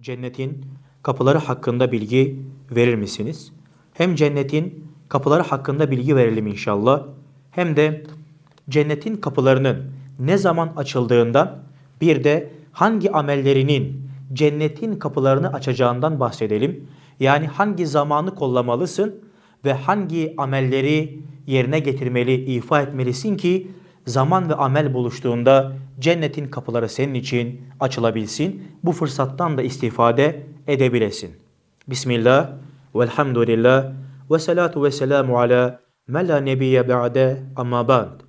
Cennetin kapıları hakkında bilgi verir misiniz? Hem cennetin kapıları hakkında bilgi verelim inşallah. Hem de cennetin kapılarının ne zaman açıldığından bir de hangi amellerinin cennetin kapılarını açacağından bahsedelim. Yani hangi zamanı kollamalısın ve hangi amelleri yerine getirmeli, ifa etmelisin ki zaman ve amel buluştuğunda cennetin kapıları senin için açılabilsin. Bu fırsattan da istifade edebilesin. Bismillah, velhamdülillah, ve salatu ve selamu ala me la nebiyye ba'de amma ba'd.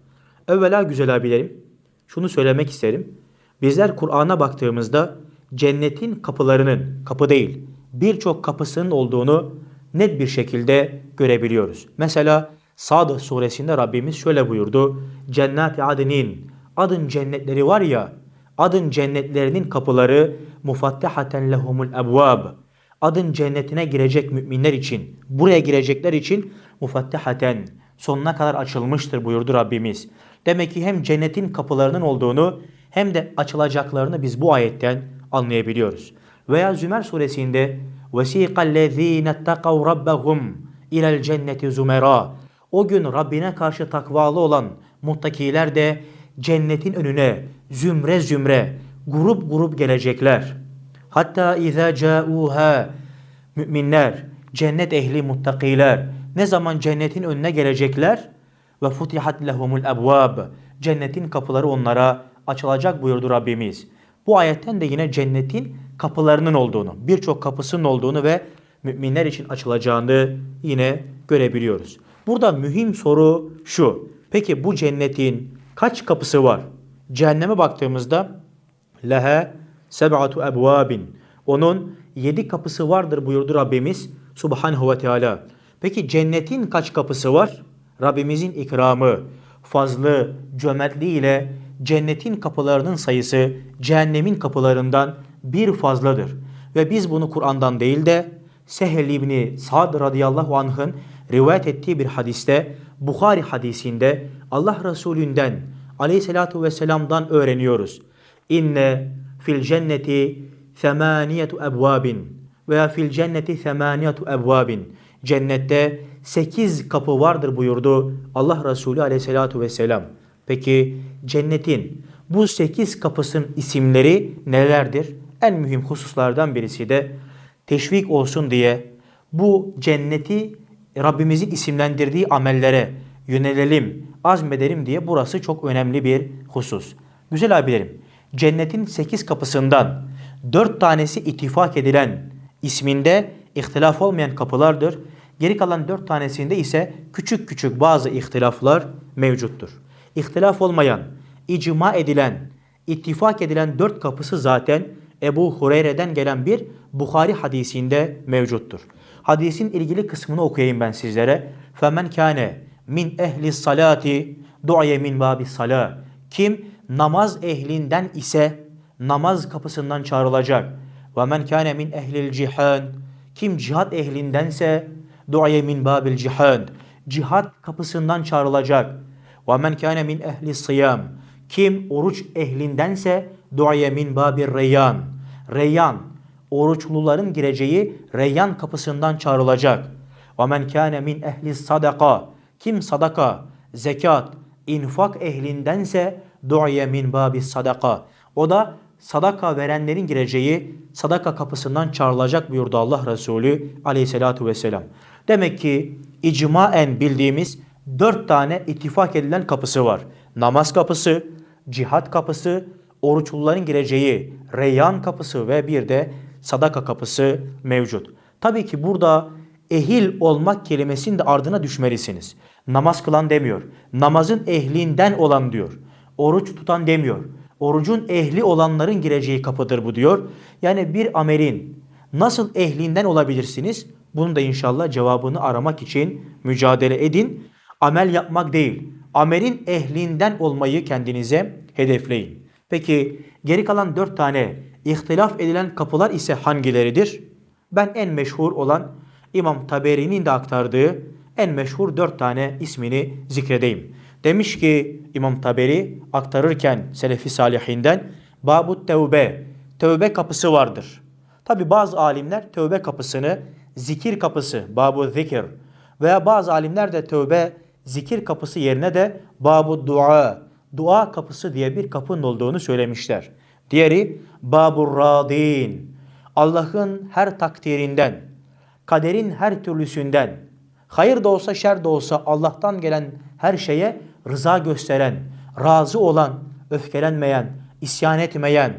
Evvela güzel abilerim, şunu söylemek isterim. Bizler Kur'an'a baktığımızda cennetin kapılarının, kapı değil, birçok kapısının olduğunu net bir şekilde görebiliyoruz. Mesela Sad suresinde Rabbimiz şöyle buyurdu. Cennet-i adnin, adın cennetleri var ya, adın cennetlerinin kapıları mufattihaten lehumul ebvab. Adın cennetine girecek müminler için, buraya girecekler için mufattihaten sonuna kadar açılmıştır buyurdu Rabbimiz. Demek ki hem cennetin kapılarının olduğunu hem de açılacaklarını biz bu ayetten anlayabiliyoruz. Veya Zümer suresinde وَسِيقَ الَّذ۪ينَ اتَّقَوْ رَبَّهُمْ اِلَى الْجَنَّةِ زُمَرًا o gün Rabbine karşı takvalı olan muttakiler de cennetin önüne zümre zümre grup grup gelecekler. Hatta izâ câûhâ müminler, cennet ehli muttakiler ne zaman cennetin önüne gelecekler? Ve futihat lehumul ebvâb cennetin kapıları onlara açılacak buyurdu Rabbimiz. Bu ayetten de yine cennetin kapılarının olduğunu, birçok kapısının olduğunu ve müminler için açılacağını yine görebiliyoruz. Burada mühim soru şu. Peki bu cennetin kaç kapısı var? Cehenneme baktığımızda lehe seb'atu ebvabin. Onun yedi kapısı vardır buyurdu Rabbimiz Subhanahu ve Teala. Peki cennetin kaç kapısı var? Rabbimizin ikramı, fazlı, cömertliği ile cennetin kapılarının sayısı cehennemin kapılarından bir fazladır. Ve biz bunu Kur'an'dan değil de Sehl İbni Sa'd radıyallahu anh'ın rivayet ettiği bir hadiste Bukhari hadisinde Allah Resulünden aleyhissalatu vesselam'dan öğreniyoruz. İnne fil cenneti semaniyetu ebvabin veya fil cenneti semaniyetu ebvabin. Cennette sekiz kapı vardır buyurdu Allah Resulü aleyhissalatu vesselam. Peki cennetin bu sekiz kapısının isimleri nelerdir? En mühim hususlardan birisi de teşvik olsun diye bu cenneti Rabbimizin isimlendirdiği amellere yönelelim, azmedelim diye burası çok önemli bir husus. Güzel abilerim, cennetin sekiz kapısından dört tanesi ittifak edilen isminde ihtilaf olmayan kapılardır. Geri kalan dört tanesinde ise küçük küçük bazı ihtilaflar mevcuttur. İhtilaf olmayan, icma edilen, ittifak edilen dört kapısı zaten Ebu Hureyre'den gelen bir Bukhari hadisinde mevcuttur. Hadisin ilgili kısmını okuyayım ben sizlere. Femen kâne min ehli salati du'ye min babi salah. Kim namaz ehlinden ise namaz kapısından çağrılacak. Ve men kâne min ehlil cihan. Kim cihat ehlindense du'ye min babil cihan. Cihat kapısından çağrılacak. Ve men kâne min ehli sıyam. Kim oruç ehlindense du'ye min babir reyyan. Reyyan, oruçluların gireceği reyyan kapısından çağrılacak. Men kâne min ehli sadaka. Kim sadaka, zekat, infak ehlindense du'ye min babis sadaka. O da sadaka verenlerin gireceği sadaka kapısından çağrılacak buyurdu Allah Resulü aleyhissalatu vesselam. Demek ki icmaen bildiğimiz dört tane ittifak edilen kapısı var. Namaz kapısı, cihat kapısı, oruçluların gireceği reyyan kapısı ve bir de sadaka kapısı mevcut. Tabii ki burada ehil olmak kelimesinin de ardına düşmelisiniz. Namaz kılan demiyor. Namazın ehlinden olan diyor. Oruç tutan demiyor. Orucun ehli olanların gireceği kapıdır bu diyor. Yani bir amelin nasıl ehlinden olabilirsiniz? Bunun da inşallah cevabını aramak için mücadele edin. Amel yapmak değil. Amelin ehlinden olmayı kendinize hedefleyin. Peki geri kalan dört tane ihtilaf edilen kapılar ise hangileridir? Ben en meşhur olan İmam Taberi'nin de aktardığı en meşhur dört tane ismini zikredeyim. Demiş ki İmam Taberi aktarırken Selefi Salihinden Babut Tevbe, tövbe kapısı vardır. Tabi bazı alimler tövbe kapısını zikir kapısı, babu zikir veya bazı alimler de tövbe zikir kapısı yerine de babu dua, dua kapısı diye bir kapının olduğunu söylemişler. Diğeri babur radin, Allah'ın her takdirinden, kaderin her türlüsünden, hayır da olsa şer de olsa Allah'tan gelen her şeye rıza gösteren, razı olan, öfkelenmeyen, isyan etmeyen,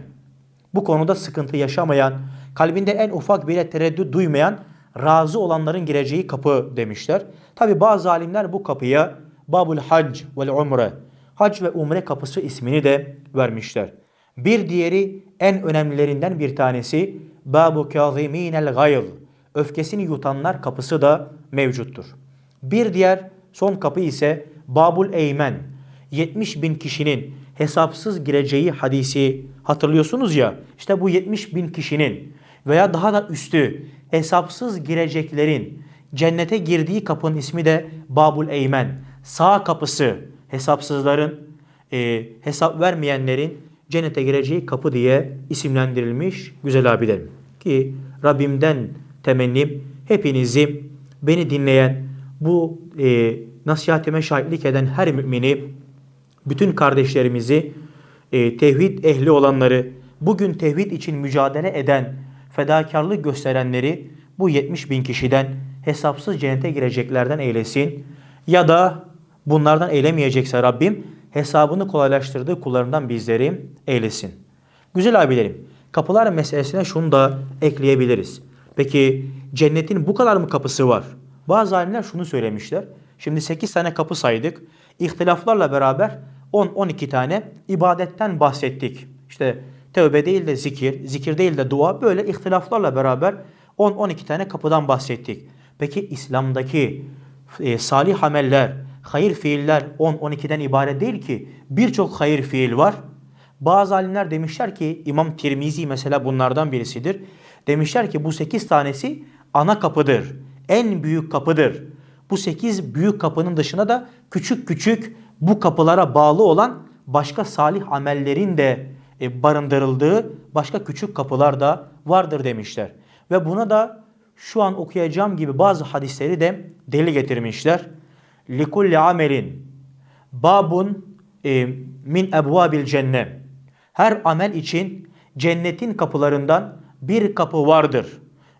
bu konuda sıkıntı yaşamayan, kalbinde en ufak bile tereddüt duymayan, razı olanların gireceği kapı demişler. Tabi bazı alimler bu kapıya Babul Hac ve Umre, Hac ve Umre kapısı ismini de vermişler. Bir diğeri en önemlilerinden bir tanesi Babu Kâzimînel Gayz, öfkesini yutanlar kapısı da mevcuttur. Bir diğer son kapı ise Babul Eymen, 70 bin kişinin hesapsız gireceği hadisi hatırlıyorsunuz ya işte bu 70 bin kişinin veya daha da üstü hesapsız gireceklerin cennete girdiği kapının ismi de Babul Eymen. Sağ kapısı hesapsızların e, hesap vermeyenlerin cennete gireceği kapı diye isimlendirilmiş güzel abilerim. Ki Rabbimden temennim hepinizi beni dinleyen bu e, nasihatime şahitlik eden her mümini bütün kardeşlerimizi, e, tevhid ehli olanları, bugün tevhid için mücadele eden, fedakarlık gösterenleri bu 70 bin kişiden hesapsız cennete gireceklerden eylesin. Ya da bunlardan eylemeyecekse Rabbim hesabını kolaylaştırdığı kullarından bizleri eylesin. Güzel abilerim, kapılar meselesine şunu da ekleyebiliriz. Peki cennetin bu kadar mı kapısı var? Bazı alimler şunu söylemişler. Şimdi 8 tane kapı saydık. İhtilaflarla beraber 10-12 tane ibadetten bahsettik. İşte tövbe değil de zikir, zikir değil de dua böyle ihtilaflarla beraber 10-12 tane kapıdan bahsettik. Peki İslam'daki e, salih ameller, hayır fiiller 10-12'den ibaret değil ki. Birçok hayır fiil var. Bazı alimler demişler ki İmam Tirmizi mesela bunlardan birisidir. Demişler ki bu 8 tanesi ana kapıdır. En büyük kapıdır. Bu 8 büyük kapının dışında da küçük küçük bu kapılara bağlı olan başka salih amellerin de e, barındırıldığı başka küçük kapılar da vardır demişler. Ve buna da şu an okuyacağım gibi bazı hadisleri de deli getirmişler. Likulli amelin babun e, min ebvabil cennet. Her amel için cennetin kapılarından bir kapı vardır.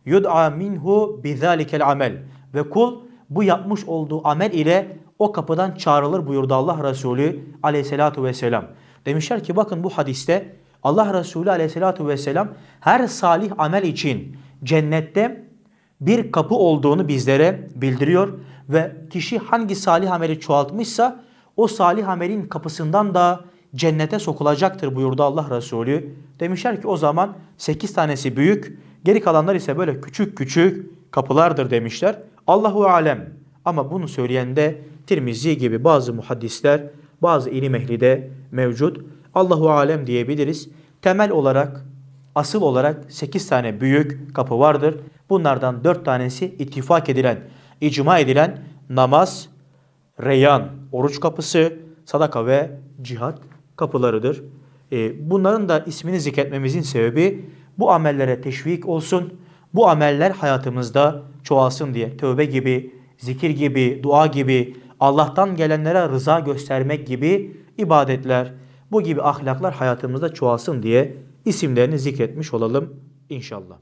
Yud'a minhu bizalikel amel. Ve kul bu yapmış olduğu amel ile o kapıdan çağrılır buyurdu Allah Resulü aleyhissalatu vesselam. Demişler ki bakın bu hadiste Allah Resulü aleyhissalatu vesselam her salih amel için cennette bir kapı olduğunu bizlere bildiriyor ve kişi hangi salih ameli çoğaltmışsa o salih amelin kapısından da cennete sokulacaktır buyurdu Allah Resulü. Demişler ki o zaman 8 tanesi büyük, geri kalanlar ise böyle küçük küçük kapılardır demişler. Allahu alem. Ama bunu söyleyen de Tirmizi gibi bazı muhaddisler, bazı ilim ehli de mevcut. Allahu alem diyebiliriz. Temel olarak, asıl olarak 8 tane büyük kapı vardır. Bunlardan 4 tanesi ittifak edilen, icma edilen namaz, reyyan, oruç kapısı, sadaka ve cihat kapılarıdır. E, bunların da ismini zikretmemizin sebebi bu amellere teşvik olsun, bu ameller hayatımızda çoğalsın diye. Tövbe gibi, zikir gibi, dua gibi, Allah'tan gelenlere rıza göstermek gibi ibadetler, bu gibi ahlaklar hayatımızda çoğalsın diye isimlerini zikretmiş olalım inşallah.